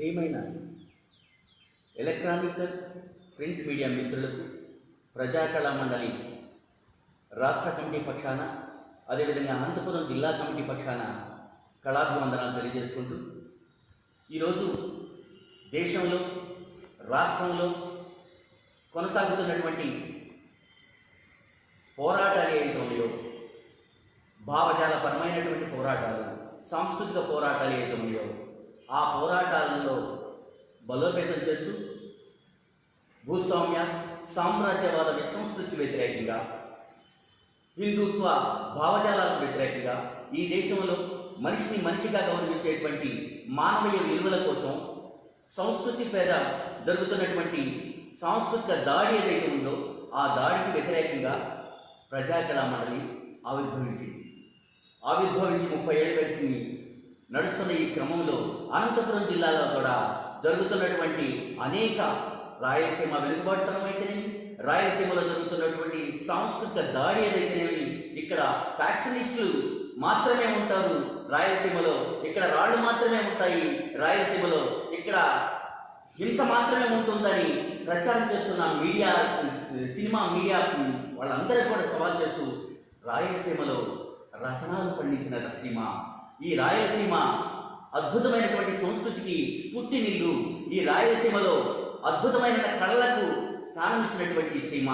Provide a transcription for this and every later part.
ప్రియమైన electronic print media మిత్రులకు ప్రజాకళా మండలి రాష్ట్ర కమిటీ పక్షాన అదేవిధంగా అనంతపురం జిల్లా కమిటీ పక్షాన కళాభివందనాలు తెలియజేసుకుంటూ ఈరోజు దేశంలో రాష్ట్రంలో కొనసాగుతున్నటువంటి పోరాటాలు ఏవైతే ఉన్నాయో భావజాలపరమైనటువంటి పోరాటాలు సాంస్కృతిక పోరాటాలు ఏవైతే ఉన్నాయో ఆ పోరాటాలలో బలోపేతం చేస్తూ భూస్వామ్య సామ్రాజ్యవాద విసంస్కృతికి వ్యతిరేకంగా హిందుత్వ భావజాలకు వ్యతిరేకంగా ఈ దేశంలో మనిషిని మనిషిగా గౌరవించేటువంటి మానవీయ విలువల కోసం సంస్కృతి పేద జరుగుతున్నటువంటి సాంస్కృతిక దాడి ఏదైతే ఉందో ఆ దాడికి వ్యతిరేకంగా ప్రజాకళా మండలి ఆవిర్భవించింది. ఆవిర్భవించి ముప్పై ఏళ్ళు గడిచింది నడుస్తున్న ఈ క్రమంలో అనంతపురం జిల్లాలో కూడా జరుగుతున్నటువంటి అనేక రాయలసీమ వెనుకబాటుతనం అయితేనేమి రాయలసీమలో జరుగుతున్నటువంటి సాంస్కృతిక దాడి ఏదైతేనేమి ఇక్కడ ఫ్యాక్షనిస్టులు మాత్రమే ఉంటారు రాయలసీమలో. ఇక్కడ రాళ్ళు మాత్రమే ఉంటాయి రాయలసీమలో. ఇక్కడ హింస మాత్రమే ఉంటుందని ప్రచారం చేస్తున్న మీడియా సినిమా మీడియా వాళ్ళందరూ కూడా సవాల్ చేస్తూ రాయలసీమలో రతనాలు పండించిన సీమ ఈ రాయలసీమ అద్భుతమైనటువంటి సంస్కృతికి పుట్టినిల్లు ఈ రాయలసీమలో అద్భుతమైన కళలకు స్థానం ఇచ్చినటువంటి సీమ.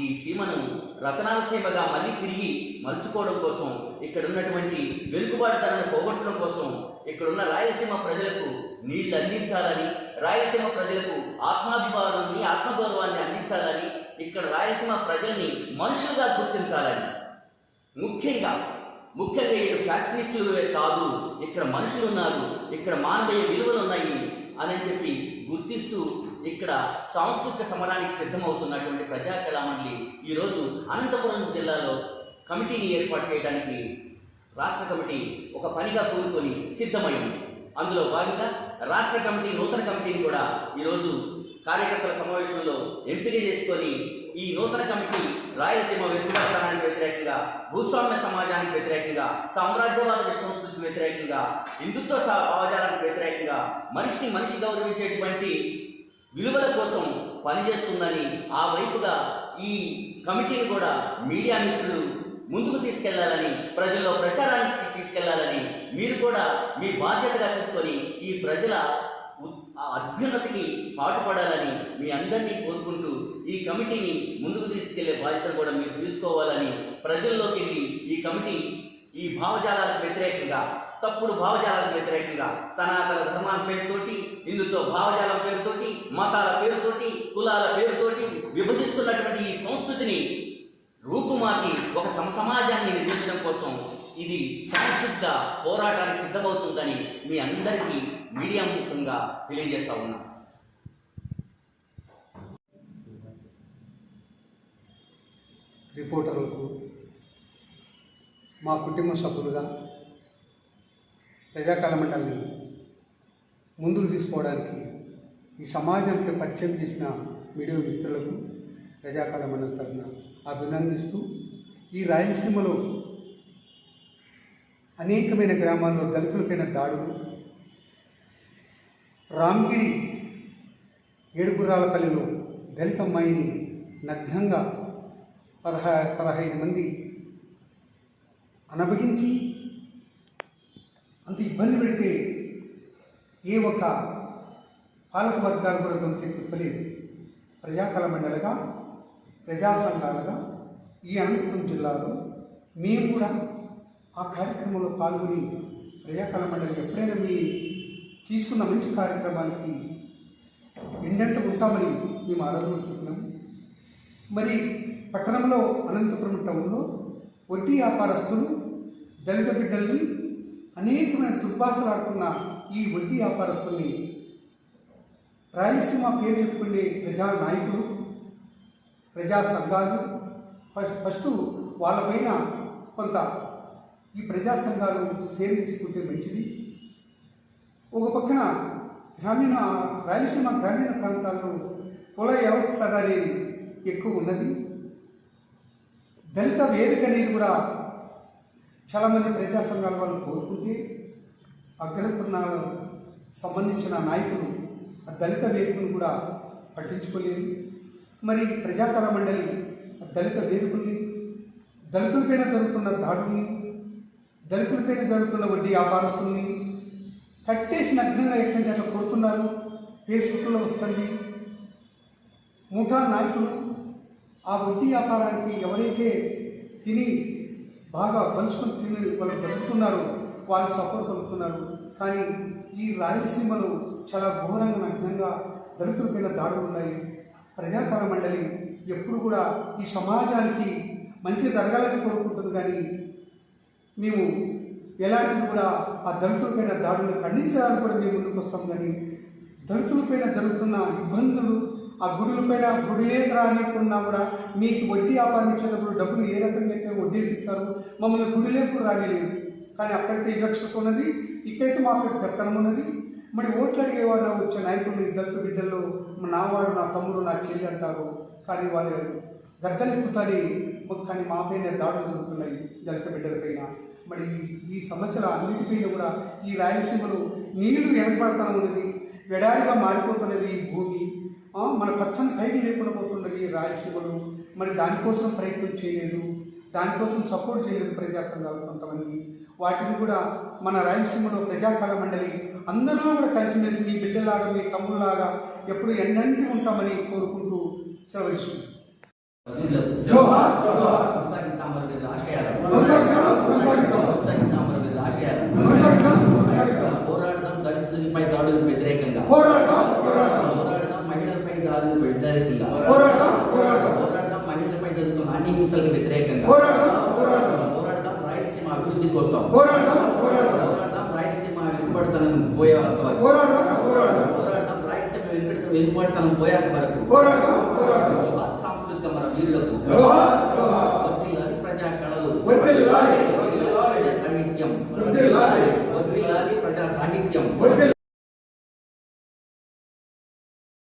ఈ సీమను రతనాల సీమగా మళ్ళీ తిరిగి మలుచుకోవడం కోసం ఇక్కడ ఉన్నటువంటి వెనుకబాటుతనాన్ని పోగొట్టడం కోసం ఇక్కడున్న రాయలసీమ ప్రజలకు నీళ్ళు అందించాలని రాయలసీమ ప్రజలకు ఆత్మాభిమానాన్ని ఆత్మగౌరవాన్ని అందించాలని ఇక్కడ రాయలసీమ ప్రజల్ని మనుషులుగా గుర్తించాలని. ముఖ్యంగా ముఖ్యంగా ఇక్కడ ఫ్యాక్షనిస్టులే కాదు ఇక్కడ మనుషులు ఉన్నారు ఇక్కడ మానవీయ విలువలు ఉన్నాయి అని చెప్పి గుర్తిస్తూ ఇక్కడ సాంస్కృతిక సమరానికి సిద్ధమవుతున్నటువంటి ప్రజా కళామండలి ఈరోజు అనంతపురం జిల్లాలో కమిటీని ఏర్పాటు చేయడానికి రాష్ట్ర కమిటీ ఒక పనిగా కూరుకొని సిద్ధమైంది. అందులో భాగంగా రాష్ట్ర కమిటీ నూతన కమిటీని కూడా ఈరోజు కార్యకర్తల సమావేశంలో ఎంపిక చేసుకొని ఈ నూతన కమిటీ రాయలసీమ వెనుకబడతనానికి వ్యతిరేకంగా భూస్వామ్య సమాజానికి వ్యతిరేకంగా సామ్రాజ్యవాద సంస్కృతికి వ్యతిరేకంగా హిందుత్వ సా- వ్యతిరేకంగా మనిషిని మనిషి గౌరవించేటువంటి విలువల కోసం పనిచేస్తుందని ఆ వైపుగా ఈ కమిటీని కూడా మీడియా మిత్రులు ముందుకు తీసుకెళ్ళాలని ప్రజల్లో ప్రచారానికి తీసుకెళ్ళాలని మీరు కూడా మీ బాధ్యతగా తీసుకొని ఈ ప్రజల అభ్యున్నతికి పాటుపడాలని మీ అందరినీ కోరుకుంటూ ఈ కమిటీని ముందుకు తీసుకెళ్ళే బాధ్యతను కూడా మీరు తీసుకోవాలని ప్రజల్లోకి వెళ్ళి ఈ కమిటీ ఈ భావజాలాలకు వ్యతిరేకంగా తప్పుడు భావజాలాలకు వ్యతిరేకంగా సనాతన ధర్మాల పేరుతోటి హిందుత్వ భావజాలం పేరుతోటి మతాల పేరుతోటి కులాల పేరుతోటి విభజిస్తున్నటువంటి ఈ సంస్కృతిని రూపుమాపి ఒక సమసమాజాన్ని నిర్మించడం కోసం ఇది సాంస్కృతిక పోరాటానికి సిద్ధమవుతుందని మీ అందరికీ మీడియా ముఖంగా తెలియజేస్తా ఉన్నాను. రిపోర్టర్లకు మా కుటుంబ సభ్యులుగా ప్రజాకాల మండలిని ముందుకు తీసుకోవడానికి ఈ సమాజానికి పరిచయం చేసిన మీడియా మిత్రులకు ప్రజాకాల మండలి తరఫున అభినందిస్తూ ఈ రాయలసీమలో అనేకమైన గ్రామాల్లో దళితులపైన దాడులు రామ్గిరి ఏడుగురాలపల్లిలో దళిత అమ్మాయిని నగ్నంగా పదహ పదహైదు మంది అనభగించి అంత ఇబ్బంది పెడితే ఏ ఒక్క పాలక వర్గాలు కూడా కొంత తిప్పలేదు. ప్రజాకళ మండలిగా ప్రజా సంఘాలుగా ఈ అనంతపురం జిల్లాలో మేము కూడా ఆ కార్యక్రమంలో పాల్గొని ప్రజాకళ మండలి ఎప్పుడైనా మీ తీసుకున్న మంచి కార్యక్రమానికి ఎండంట ఉంటామని మేము ఆలోచించుకున్నాం మరి పట్టణంలో అనంతపురం టౌన్లో వడ్డీ వ్యాపారస్తులు దళిత బిడ్డల్ని అనేకమైన దుర్భాషలు ఆడుతున్న ఈ వడ్డీ వ్యాపారస్తుల్ని రాయలసీమ పేరు చెప్పుకునే ప్రజా నాయకులు ప్రజా సంఘాలు ఫస్ట్ ఫస్ట్ వాళ్ళపైన కొంత ఈ ప్రజా సంఘాలు సేవ తీసుకుంటే మంచిది. ఒక పక్కన గ్రామీణ రాయలసీమ గ్రామీణ ప్రాంతాల్లో కుల వ్యవస్థ అనేది ఎక్కువ ఉన్నది. దళిత వేదిక అనేది కూడా చాలామంది ప్రజా సంఘాల వాళ్ళు కోరుకుంటే అగ్రపురాణాలు సంబంధించిన నాయకులు ఆ దళిత వేదికను కూడా పట్టించుకోలేదు. మరి ప్రజాకర మండలి ఆ దళిత వేదికల్ని దళితులపైన జరుగుతున్న దాడుల్ని దళితులపైన జరుగుతున్న వడ్డీ వ్యాపారస్తుల్ని కట్టేసి నగ్నంగా ఎట్టంటే అట్లా కొడుతున్నారు. ఫేస్బుక్లో వస్తుంది. ముఠా నాయకులు ఆ వడ్డీ వ్యాపారానికి ఎవరైతే తిని బాగా పలుచుకొని తిని వాళ్ళు బతుకుతున్నారో వాళ్ళు సపోర్ట్ పలుకుతున్నారు కానీ ఈ రాయలసీమలో చాలా ఘోరంగా నగ్నంగా దళితులపైన దాడులు ఉన్నాయి. ప్రజాకార మండలి ఎప్పుడు కూడా ఈ సమాజానికి మంచి జరగాలని కోరుకుంటుంది. కానీ మేము ఎలాంటిది కూడా ఆ దళితులపైన దాడులు ఖండించడానికి కూడా మేము ముందుకు వస్తాం. కానీ దళితులపైన జరుగుతున్న ఇబ్బందులు ఆ గుడులపైన గుడిలేక రానికున్నా కూడా మీకు వడ్డీ వ్యాపారం ఇచ్చేటప్పుడు డబ్బులు ఏ రకంగా అయితే వడ్డీలు ఇస్తారు? మమ్మల్ని గుడిలేపుడు రానిలేదు కానీ అక్కడైతే వివక్షత ఉన్నది ఇక్కడైతే మాకు పెత్తనం ఉన్నది. మరి ఓట్లు అడిగేవాడు వచ్చే నాయకులు ఈ దళిత బిడ్డల్లో నావాడు నా తమ్ముడు నా చెల్లి అంటారు. కానీ వాళ్ళు గద్దలెక్కుతాని కానీ మా పైన దాడులు జరుగుతున్నాయి దళిత బిడ్డలపైన మరి ఈ- సమస్యల అన్నిటిపైన కూడా ఈ రాయలసీమలో నీళ్ళు వెనకబడతా ఉన్నది ఎడారిగా మారిపోతున్నది ఈ భూమి. మన పచ్చని పైకి లేకుండా పోతున్నది ఈ రాయలసీమలో. మరి దానికోసం ప్రయత్నం చేయలేదు. దానికోసం సపోర్ట్ చేయలేదు ప్రజాసంఘాలు కొంతమంది. వాటిని కూడా మన రాయలసీమలో ప్రజాకళ మండలి అందరూ కూడా కలిసిమెలిసి మీ బిడ్డలాగా మీ తమ్ముళ్ళలాగా ఎప్పుడు ఎన్నంటి ఉంటామని కోరుకుంటూ సెలవు ఆశయాలు దాడులకు వ్యతిరేకంగా పోరాడదాం, పోరాడదాం. పోరాడదాం మహిళలపై జరుగుతున్న అన్ని హింసలకు వ్యతిరేకంగా. పోరాడదాం, పోరాడదాం. పోరాడదాం రాయలసీమ అభివృద్ధి కోసం. పోరాడదాం, పోరాడదాం. పోరాడదాం రాయలసీమ వెనుకబడతనం పోయేంత వరకు. పోరాడదాం, పోరాడదాం. పోరాడదాం రాయలసీమ వెనుక వెనుకబడతనం పోయేంత వరకు. పోరాడదాం. జోహార్ సాంస్కృతిక మన వీరులకు ప్రజా కళలు సాహిత్యం